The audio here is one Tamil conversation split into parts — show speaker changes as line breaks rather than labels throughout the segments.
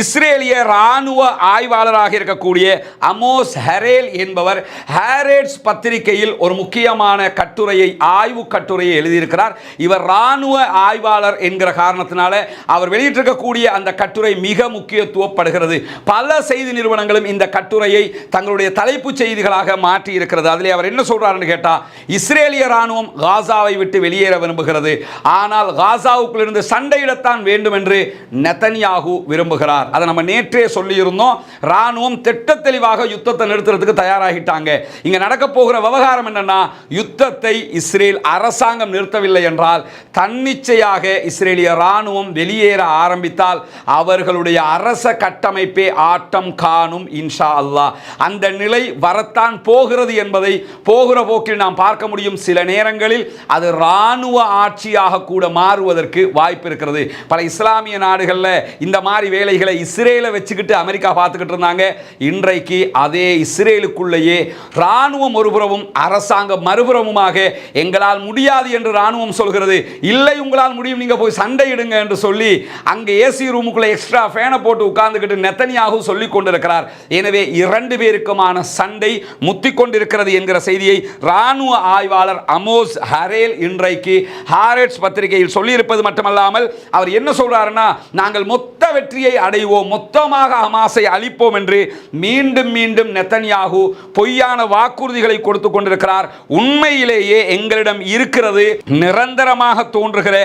இஸ்ரேலிய இராணுவ ஆய்வாளராக இருக்கக்கூடிய அமோஸ் ஹரேல் என்பவர் ஹேரேட்ஸ் பத்திரிகையில் ஒரு முக்கியமான கட்டுரையை ஆய்வு கட்டுரையை எழுதியிருக்கிறார். இவர் இராணுவ ஆய்வாளர் என்கிற காரணத்தினால அவர் வெளியிட்டிருக்கக்கூடிய அந்த கட்டுரை மிக முக்கியத்துவப்படுகிறது. பல செய்தி நிறுவனங்களும் இந்த கட்டுரையை தங்களுடைய தலைப்புச் செய்திகளாக மாற்றி இருக்கிறது அதிலே அவர் என்ன சொல்றாருன்னு கேட்டால் இஸ்ரேலிய ராணுவம் காசாவை விட்டு வெளியேற விரும்புகிறது. ஆனால் காசாவுக்குள்ளிருந்து சண்டையிடத்தான் வேண்டும் என்று நெத்தன்யாகு விரும்புகிறார். அதை நம்ம நேற்றே சொல்லியிருந்தோம். இராணுவம் திட்ட தெளிவாக யுத்தத்தை நிறுத்துறதுக்கு தயாராகிட்டாங்க. இங்கே நடக்க போகிற விவகாரம் என்னன்னா யுத்தத்தை இஸ்ரேல் அரசாங்கம் நிறுத்தவில்லை என்றால் தன்னிச்சையாக இஸ்ரேலிய இராணுவம் வெளியேற ஆரம்பித்தால் அவர்களுடைய அரச கட்டமைப்பே ஆட்டம் காணும் இன்ஷா அல்லாஹ். அந்த நிலை வரத்தான் போகிறது என்பதை போகிற போக்கில் நாம் பார்க்க முடியும். சில நேரங்களில் அது இராணுவ ஆட்சியாக கூட மாறுவதற்கு வாய்ப்பு இருக்கிறது. பல இஸ்லாமிய நாடுகளில் இந்த மாதிரி வேலைகளை இஸ்ரேலை வச்சுக்கிட்டு அமெரிக்கா பார்த்துக்கிட்டு இருந்தாங்க. இன்றைக்கு அதே இஸ்ரேலுக்குள்ளேயே இராணுவம் ஒருபுறமும் அரசாங்கம் மறுபுறமுமாக எங்களால் முடியாது என்று இராணுவம் சொல்கிறது. இல்லை உங்களால் முடியும் நீங்கள் போய் சண்டையிடுங்க என்று சொல்லி அங்கே ஏசி ரூமுக்குள்ளே எக்ஸ்ட்ரா ஃபேனை போட்டு உட்கார்ந்துக்கிட்டு நெத்தனியாகவும் சொல்லிக் கொண்டிருக்கிறார். எனவே இரண்டு பேருக்குமான சண்டை முத்திக் கொண்டிருக்கிறது என்கிற செய்தியை இராணுவ ஆய்வாளர் அமோஸ் ஹரேல் இன்றைக்கு ஹாரேட்ஸ் பத்திரிகையில் சொல்லியிருப்பது மட்டுமல்லாமல் அவர் என்ன சொல்றாருன்னா நாங்கள் மொத்த வெற்றியை அடைவோம். மொத்தமாக ஹமாஸை அழிப்போம் என்று மீண்டும் மீண்டும் நெத்தன்யாகு பொய்யான வாக்குறுதிகளை கொடுத்து கொண்டிருக்கிறார். உண்மையிலேயே எங்களிடம் இருக்கிறது. நிரந்தரமாக தோன்றுகிற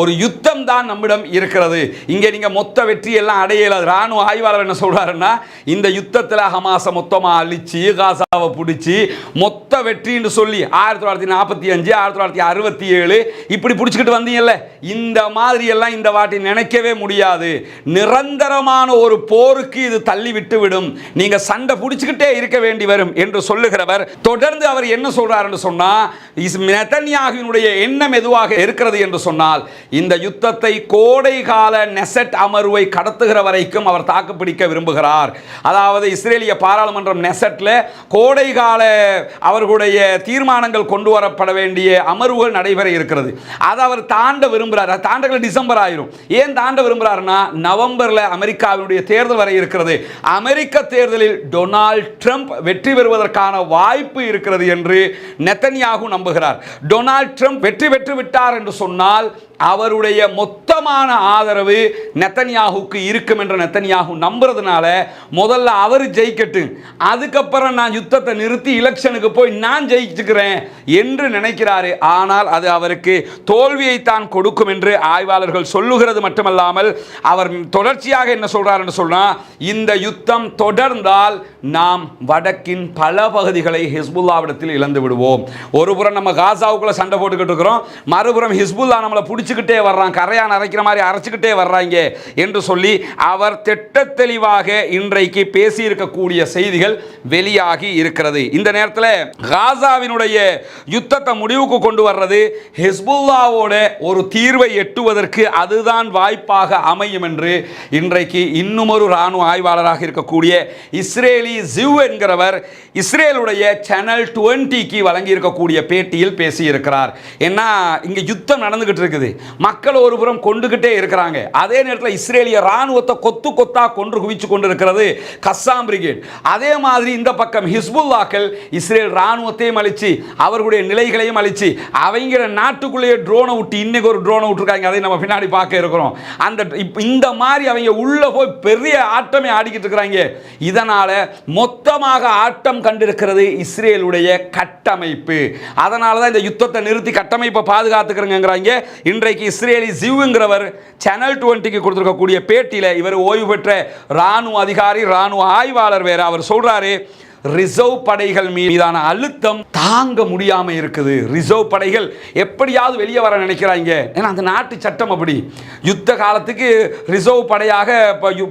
ஒரு யுத்தம் தான் நம்மிடம் இருக்கிறது. இங்கே நீங்கள் மொத்த வெற்றி எல்லாம் ராணுவ ஆய்வாளர் என்ன சொல்றாருன்னா இந்த யுத்தத்தில் ஹமாஸை மொத்தமாக அழிச்சு காசாவை பிடிச்சி மொத்த வெற்றின்னு சொல்லி ஆயிரத்தி தொள்ளாயிரத்தி நாற்பத்தி அஞ்சு ஆயிரத்தி தொள்ளாயிரத்தி அறுபத்தி ஏழு இப்படி பிடிச்சிக்கிட்டு வந்தீங்கல்ல. இந்த மாதிரி எல்லாம் இந்த வாட்டி நினைக்கவே முடியாது. நிரந்தர பயங்கரமான ஒரு போருக்கு இது தள்ளிவிட்டு விடும் நீங்க சண்டை பிடிச்சிக்கிட்டே இருக்க வேண்டி வரும் என்று சொல்லுகிறவர். தொடர்ந்து அவர் என்ன சொல்றாருன்னு சொன்னா நெதன்யாகுவினுடைய எண்ணம் எதுவாக இருக்கிறது என்று சொன்னால் இந்த யுத்தத்தை கோடை கால நெசட் அமர்வை கடத்துகிற வரைக்கும் அவர் தாக்குப்பிடிக்க விரும்புகிறார். அதாவது இஸ்ரேலிய பாராளுமன்றம் நெசட்டில் கோடை கால அவர்களுடைய தீர்மானங்கள் கொண்டு வரப்பட வேண்டிய அமர்வுகள் நடைபெற இருக்கிறது. அதை அவர் தாண்ட விரும்புகிறார் அது தாண்டல டிசம்பர் ஆயிரும். ஏன் தாண்ட விரும்புகிறாருன்னா நவம்பரில் அமெரிக்காவினுடைய தேர்தல் வர இருக்கிறது. அமெரிக்க தேர்தலில் டொனால்ட் ட்ரம்ப் வெற்றி பெறுவதற்கான வாய்ப்பு இருக்கிறது என்று நெத்தன்யாகு நம்புகிறார். டொனால்ட் ட்ரம்ப் வெற்றி பெற்று விட்டார் என்று சொன்னால் அவருடைய மொத்த மொத்தமான ஆதரவு நெத்தன்யாகுக்கு இருக்கும் என்ற நெத்தன்யாகு நம்புறதுனால முதல்ல அவர் ஜெயிக்கட்டும். அதுக்கப்புறம் நான் யுத்தத்தை நிறுத்தி எலெக்ஷனுக்கு போய் நான் ஜெயிச்சுக்கிறேன் என்று நினைக்கிறாரு. ஆனால் அது அவருக்கு தோல்வியைத்தான் கொடுக்கும் என்று ஆய்வாளர்கள் சொல்லுகிறது மட்டுமல்லாமல் அவர் தொடர்ச்சியாக என்ன சொல்றார் என்று சொன்னா இந்த யுத்தம் தொடர்ந்தால் நாம் வடக்கின் பல பகுதிகளை ஹிஸ்புல்லாவிடத்தில் இழந்து விடுவோம். ஒருபுறம் நம்ம காசாவுக்குள்ள சண்டை போட்டுக்கிட்டு இருக்கிறோம். மறுபுறம் ஹிஸ்புல்லா நம்மளை பிடிச்சிக்கிட்டே வர்றான். கரையான் அரைக்கிற மாதிரி அரைச்சிக்கிட்டே வர்றாங்க என்று சொல்லி அவர் திட்ட தெளிவாக இன்றைக்கு பேசியிருக்கக்கூடிய செய்திகள் வெளியாகி இருக்கிறது. இந்த நேரத்தில் காசாவினுடைய யுத்தத்தை முடிவுக்கு கொண்டு வர்றது ஹிஸ்புல்லாவோட ஒரு தீர்வை எட்டுவதற்கு அதுதான் வாய்ப்பாக அமையும் என்று இன்றைக்கு இன்னுமொரு இராணுவ ஆய்வாளராக இருக்கக்கூடிய இஸ்ரேலி ஜிவ் என்கிறவர் இஸ்ரேலுடைய சேனல் டுவெண்ட்டிக்கு வழங்கி இருக்கக்கூடிய பேட்டியில் பேசியிருக்கிறார். ஏன்னா இங்கே யுத்தம் நடந்துகிட்டு இருக்குது. மக்கள் ஒருபுறம் கொண்டு கொண்டுகிட்டே இருக்கிறாங்க. அதே நேரத்தில் இஸ்ரேலிய ராணுவத்தை கொத்து கொத்தா கொன்று குவிச்சு கொண்டிருக்கிறது கஸ்ஸாம் பிரிகேட். அதே மாதிரி இந்த பக்கம் ஹிஸ்புல்லாக்கள் இஸ்ரேல் ராணுவத்தையும் அழிச்சு அவர்களுடைய நிலைகளையும் அழிச்சு அவங்க நாட்டுக்குள்ளேயே ட்ரோனை விட்டு இன்னைக்கு ஒரு ட்ரோனை விட்டுருக்காங்க. அதை நம்ம பின்னாடி பார்க்க இருக்கிறோம். அந்த இந்த மாதிரி அவங்க உள்ள போய் பெரிய ஆட்டமே ஆடிக்கிட்டு இருக்கிறாங்க. இதனால மொத்தமாக ஆட்டம் கண்டிருக்கிறது இஸ்ரேலுடைய கட்டமைப்பு. அதனால தான் இந்த யுத்தத்தை நிறுத்தி கட்டமைப்பை பாதுகாத்துக்கிறேங்கிறாங்க இன்றைக்கு இஸ்ரேலி ஜிவ்ங்கிறவர் சேனல் டுவெண்ட்டிக்கு கொடுத்துருக்கக்கூடிய பேட்டியில் இவர் ஓய்வு பெற்ற ராணுவ அதிகாரி ராணுவ ஆய்வாளர் வேறு அவர் சொல்கிறாரு ரிசர்வ் படைகள் மீதான அழுத்தம் தாங்க முடியாம இருக்குது. ரிசர்வ் படைகள் எப்படியாவது வெளியே வர நினைக்கிறாங்க. ஏன்னா அந்த நாட்டு சட்டம் அப்படி. யுத்த காலத்துக்கு ரிசர்வ் படையாக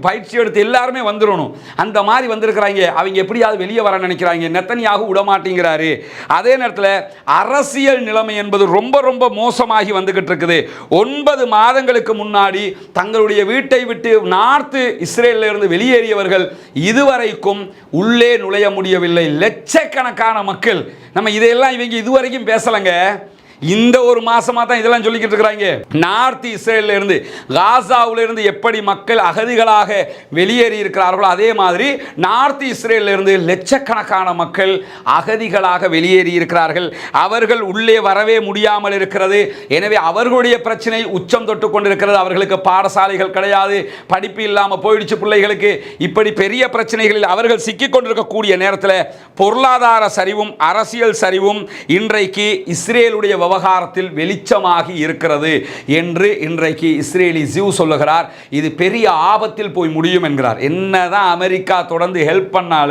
பயிற்சி எடுத்து எல்லாருமே வந்துடணும் அந்த மாதிரி வந்திருக்கிறாங்க. அவங்க எப்படியாவது வெளியே வர நினைக்கிறாங்க. நெத்தனியாக விடமாட்டேங்கிறாரு. அதே நேரத்தில் அரசியல் நிலைமை என்பது ரொம்ப ரொம்ப மோசமாகி வந்துகிட்டு இருக்குது. ஒன்பது மாதங்களுக்கு முன்னாடி தங்களுடைய வீட்டை விட்டு நார்த்து இஸ்ரேலில் இருந்து வெளியேறியவர்கள் இதுவரைக்கும் உள்ளே நுழைய முடியவில்லை. லட்சக்கணக்கான மக்கள். நம்ம இதையெல்லாம் இவங்க இதுவரைக்கும் பேசலைங்க. இந்த ஒரு மாசமா தான் இதெல்லாம் சொல்லிக்கிட்டு இருக்கிறாங்க. நார்த் இஸ்ரேலில் இருந்து காசாவுல இருந்து எப்படி மக்கள் அகதிகளாக வெளியேறி இருக்கிறார்களோ அதே மாதிரி நார்த் இஸ்ரேல்ல இருந்து லட்சக்கணக்கான மக்கள் அகதிகளாக வெளியேறி இருக்கிறார்கள். அவர்கள் உள்ளே வரவே முடியாமல் இருக்கிறது. எனவே அவர்களுடைய பிரச்சனை உச்சம் தொட்டு கொண்டிருக்கிறது. அவர்களுக்கு பாடசாலைகள் கிடையாது. படிப்பு இல்லாமல் போயிடுச்சு பிள்ளைகளுக்கு. இப்படி பெரிய பிரச்சனைகளில் அவர்கள் சிக்கிக் கொண்டிருக்கக்கூடிய நேரத்தில் பொருளாதார சரிவும் அரசியல் சரிவும் இன்றைக்கு இஸ்ரேலுடைய விவகாரத்தில் வெளிச்சமாகி இருக்கிறது என்று இன்றைக்கு இஸ்ரேலி ஜிவ் சொல்லுகிறார். இது பெரிய ஆபத்தில் போய் முடியும் என்கிறார். என்னதான் அமெரிக்கா தொடர்ந்து ஹெல்ப் பண்ணாலும்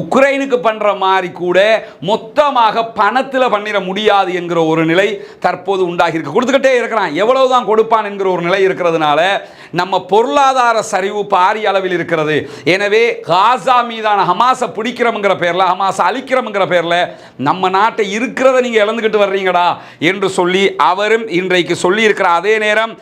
உக்ரைனுக்கு பண்ற மாதிரி கூட மொத்தமாக பணத்தில் பண்ணிட முடியாது என்கிற ஒரு நிலை தற்போது உண்டாகி இருக்கு. கொடுத்துக்கிட்டே இருக்கிறான். எவ்வளவுதான் கொடுப்பான் என்கிற ஒரு நிலை இருக்கிறதுனால நம்ம பொருளாதார சரிவு பாரிய அளவில் இருக்கிறது. எனவே காசா மீதான ஹமாஸை பிடிக்கிறோம்ங்கிற பேரில் ஹமாஸை அழிக்கிறோம்ங்கிற பேரில் நம்ம நாட்டை இருக்கிறத நீங்கள் இழந்துக்கிட்டு வர்றீங்கடா என்று சொல்லி அவரும் இன்றைக்கு சொல்லியிருக்கிற அதே நேரம்